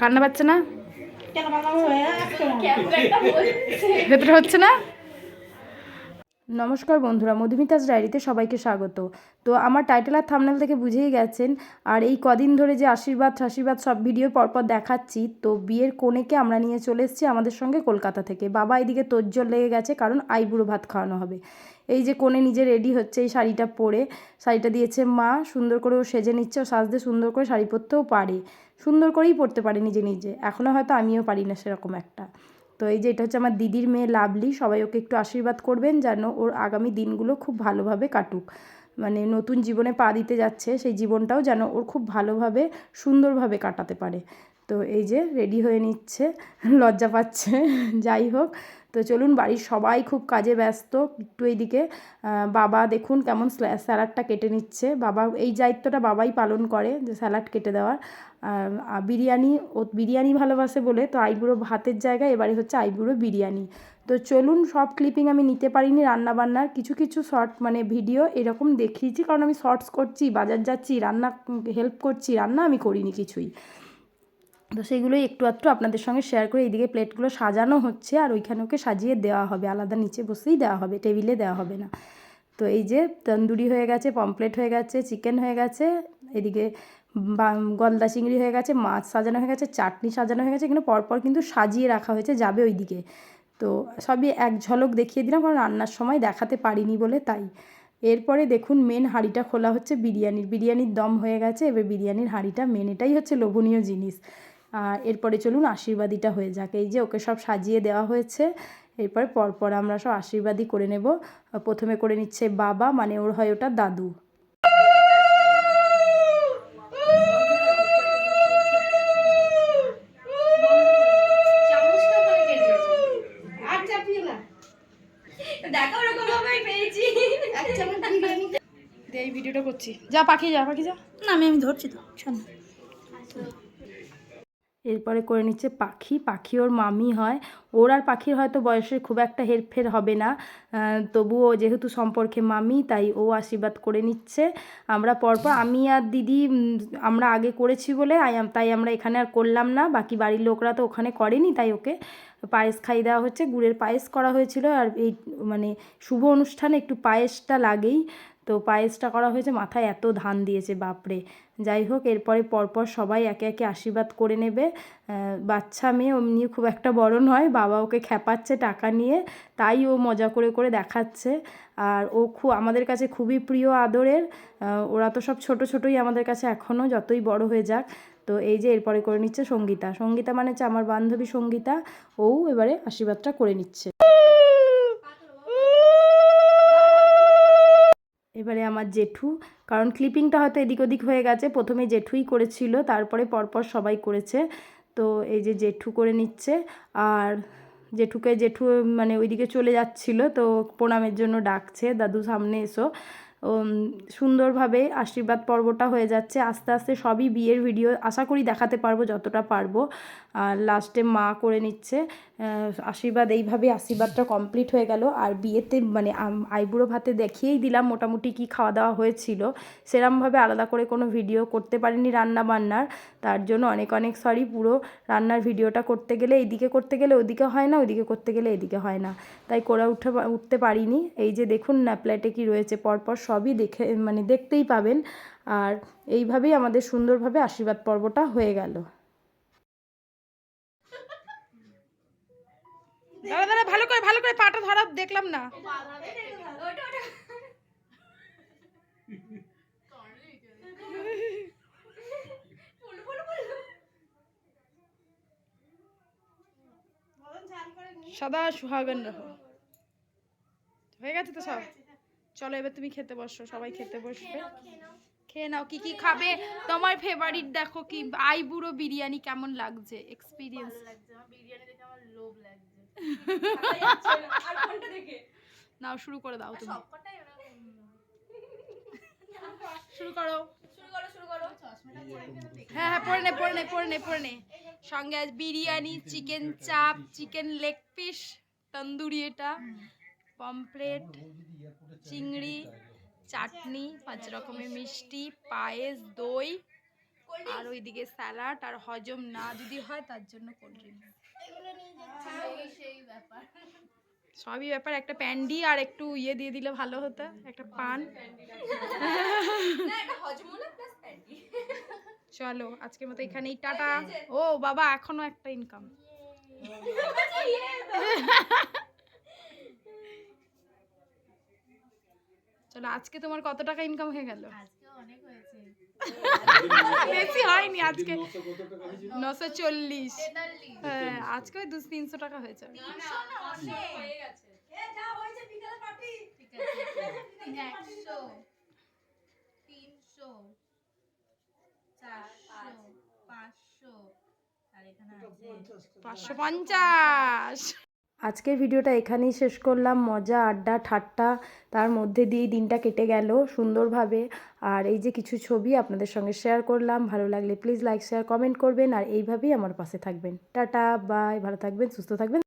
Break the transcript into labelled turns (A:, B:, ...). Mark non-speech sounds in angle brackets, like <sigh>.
A: কান্না পাচ্ছে না? ভেতরে হচ্ছে না? নমস্কার বন্ধুরা মধুমিতাস ডায়েরিতে সবাইকে স্বাগত। তো আমার টাইটেল আর থামনেল থেকে বুঝেই গেছেন আর এই কদিন ধরে যে আশীর্বাদ আশীর্বাদ সব ভিডিও পরপর দেখাচ্ছি তো বিয়ের কোণেকে আমরা নিয়ে চলে এসেছি আমাদের সঙ্গে কলকাতা থেকে। বাবা এদিকে তোজ্জল লেগে গেছে কারণ আইবুড়ো ভাত খাওয়ানো হবে। এই যে কোণে নিজে রেডি হচ্ছে এই শাড়িটা পরে শাড়িটা দিয়েছে মা সুন্দর করে ও সেজে নিচ্ছে ও সাজতে সুন্দর করে শাড়ি পরতেও পারে। সুন্দর করেই পড়তে পারে নিজে নিজে। এখনও হয়তো আমিও পারি না সেরকম একটা। তো এই যে এটা হচ্ছে আমার দিদির মেয়ে লাভলি, সবাই ওকে একটু আশীর্বাদ করবেন যেন ওর আগামী দিনগুলো খুব ভালোভাবে কাটুক। মানে নতুন জীবনে পা দিতে যাচ্ছে, সেই জীবনটাও যেন ওর খুব ভালোভাবে, সুন্দরভাবে কাটাতে পারে। তো এই যে রেডি হয়ে নিচ্ছে, লজ্জা পাচ্ছে, যাই হোক। তো চলুন, বাড়ির সবাই খুব কাজে ব্যস্ত। একটু এইদিকে বাবা দেখুন কেমন স্যালাডটা কেটে নিচ্ছে। বাবা, এই দায়িত্বটা বাবাই পালন করে যে স্যালাড কেটে দেওয়ার। বিরিয়ানি, ও বিরিয়ানি ভালোবাসে বলে, তো আইবুড়ো ভাতের জায়গায়, এবারে হচ্ছে আইবুড়ো বিরিয়ানি। তো চলুন, সব ক্লিপিং আমি নিতে পারিনি রান্না বান্নার কিছু কিছু শর্ট মানে ভিডিও এরকম দেখিয়েছি, কারণ আমি শর্টস করছি, বাজার যাচ্ছি, রান্না হেল্প করছি, রান্না আমি করিনি কিছুই। তো সেগুলোই একটু আধটু আপনাদের সঙ্গে শেয়ার করে এইদিকে প্লেটগুলো সাজানো হচ্ছে আর ওইখানে ওকে সাজিয়ে দেওয়া হবে। আলাদা নিচে বসেই দেওয়া হবে, টেবিলে দেওয়া হবে না। তো এই যে তন্দুরি হয়ে গেছে পমপ্লেট হয়ে গেছে, চিকেন হয়ে গেছে, এদিকে গলদা চিংড়ি হয়ে গেছে, মাছ সাজানো হয়ে গেছে, চাটনি সাজানো হয়ে গেছে, এগুলো পরপর কিন্তু সাজিয়ে রাখা হয়েছে, যাবে ওইদিকে। তো সবই এক ঝলক দেখিয়ে দিলাম, কারণ রান্নার সময় দেখাতে পারিনি বলে তাই। এরপরে দেখুন মেন হাঁড়িটা খোলা হচ্ছে বিরিয়ানির। বিরিয়ানির দম হয়ে গেছে, এবার বিরিয়ানির হাঁড়িটা মেন এটাই হচ্ছে লোভনীয় জিনিস। আর এরপরে চলুন আশীর্বাদীটা হয়ে যাক। এই যে ওকে সব সাজিয়ে দেওয়া হয়েছে। এরপরে পরপর আমরা সব আশীর্বাদই করে নেব। প্রথমে করে নিচ্ছে বাবা মানে ওর হয় ওটা দাদু। ভিডিওটা করছি। যা পাখি যা পাখি যা।
B: না আমি আমি ধরছি তো শোন।
A: এরপরে করে নিচ্ছে পাখি। পাখি ওর মামি হয়। ওর আর পাখির হয়তো বয়সে খুব একটা হেরফের হবে না। তবুও যেহেতু সম্পর্কে মামি, তাই ও আশীর্বাদ করে নিচ্ছে। আমরা পরপর, আমি আর দিদি আমরা আগে করেছি বলে তাই আমরা এখানে আর করলাম না। বাকি বাড়ির লোকরা তো ওখানে করেনি, তাই ওকে পায়েস খাইয়ে দেওয়া হচ্ছে, গুড়ের পায়েস করা হয়েছিল আর এই মানে শুভ অনুষ্ঠানে একটু পায়েসটা লাগেই। তো পায়েসটা করা হয়েছে, মাথায় এত ধান দিয়েছে, বাপরে। যাই হোক, এরপরে পরপর সবাই একে একে আশীর্বাদ করে নেবে। বাচ্চা মেয়ে অমনি খুব একটা বড় নয়, বাবা ওকে খেপাচ্ছে টাকা নিয়ে, তাই ও মজা করে করে দেখাচ্ছে। আর ও খুব আমাদের কাছে খুবই প্রিয় আদরের। ওরা তো সব ছোট ছোটই আমাদের কাছে এখনও যতই বড় হয়ে যাক। তো এই যে এরপরে করে নিচ্ছে সঙ্গীতা। সঙ্গীতা মানে হচ্ছে আমার বান্ধবী সঙ্গীতা। ও এবারে আশীর্বাদটা করে নিচ্ছে। এবারে আমার জেঠু, কারণ ক্লিপিংটা হয়তো এদিক ওদিক হয়ে গেছে। প্রথমে জেঠুই করেছিল, তারপরে পরপর সবাই করেছে। তো এই যে জেঠু করে নিচ্ছে। আর জেঠুকে, জেঠু মানে ওইদিকে চলে যাচ্ছিল, তো প্রণামের জন্য ডাকছে, দাদু, সামনে এসো। সুন্দরভাবে আশীর্বাদ পর্বটা হয়ে যাচ্ছে। আস্তে আস্তে সবই বিয়ের ভিডিও আশা করি দেখাতে পারব যতটা পারব। আর লাস্টে মা করে নিচ্ছে। আশীর্বাদ এইভাবে আশীর্বাদটা কমপ্লিট হয়ে গেল। আর বিয়েতে মানে আইবুড়ো ভাতে দেখিয়েই দিলাম মোটামুটি কি খাওয়া দাওয়া হয়েছিল। সেরমভাবে আলাদা করে কোনো ভিডিও করতে পারিনি রান্না বান্নার। তার জন্য অনেক অনেক সরি পুরো রান্নার ভিডিওটা করতে গেলে এইদিকে করতে গেলে ওদিকে হয় না, ওইদিকে করতে গেলে এদিকে হয় না। তাই করে উঠে উঠতে পারিনি। এই যে দেখুন না প্লেটে কি রয়েছে। পরপর সবই দেখে মানে দেখতেই পাবেন। আর এইভাবেই আমাদের সুন্দরভাবে আশীর্বাদ পর্বটা হয়ে গেল। দাদা দাদা, ভালো করে ভালো করে পাটা ধরা দেখলাম না। সদা সুহাগন রাখো হয়ে গেছে তো সব? চলো এবার তুমি খেতে বসো সবাই খেতে বসবে। খেয়ে নাও কি কি খাবে? তোমার ফেভারিট দেখো কি আই বুড়ো বিরিয়ানি কেমন লাগছে? এক্সপিরিয়েন্স <laughs> নাও শুরু করে দাও তুমি। শুরু করো। হ্যাঁ হ্যাঁ পড়ে নে পড়ে নে পড়ে নে পড়ে নে। সঙ্গে আজ বিরিয়ানি চিকেন চাপ চিকেন লেগ পিস তন্দুরি এটা। পমফ্রেট, চিংড়ি, চাটনি, পাঁচ রকমের মিষ্টি, পায়েস, দই, আর ওইদিকে স্যালাড আর হজম না যদি হয় তার জন্য কোল্ড ড্রিঙ্ক। সবই ব্যাপার, একটা প্যান্ডি আর একটু ইয়ে দিয়ে দিলে ভালো হতো, একটা পান। চলো, আজকের মতো এখানেই, টাটা। ও বাবা, এখনও একটা ইনকাম <laughs> চলো আজকে তোমার কত টাকা ইনকাম হয়ে গেল? বেশি হয়নি আজকে। নশো চল্লিশ। হ্যাঁ আজকে ওই দু তিনশো টাকা হয়েছে। পাঁচশো পঞ্চাশ। আজকের ভিডিওটা এখানেই শেষ করলাম। মজা, আড্ডা, ঠাট্টা, তার মধ্যে দিয়ে দিনটা কেটে গেল সুন্দরভাবে। আর এই যে কিছু ছবি আপনাদের সঙ্গে শেয়ার করলাম, ভালো লাগলে প্লিজ লাইক শেয়ার কমেন্ট করবেন। আর এইভাবেই আমার পাশে থাকবেন। টাটা বাই ভালো থাকবেন, সুস্থ থাকবেন।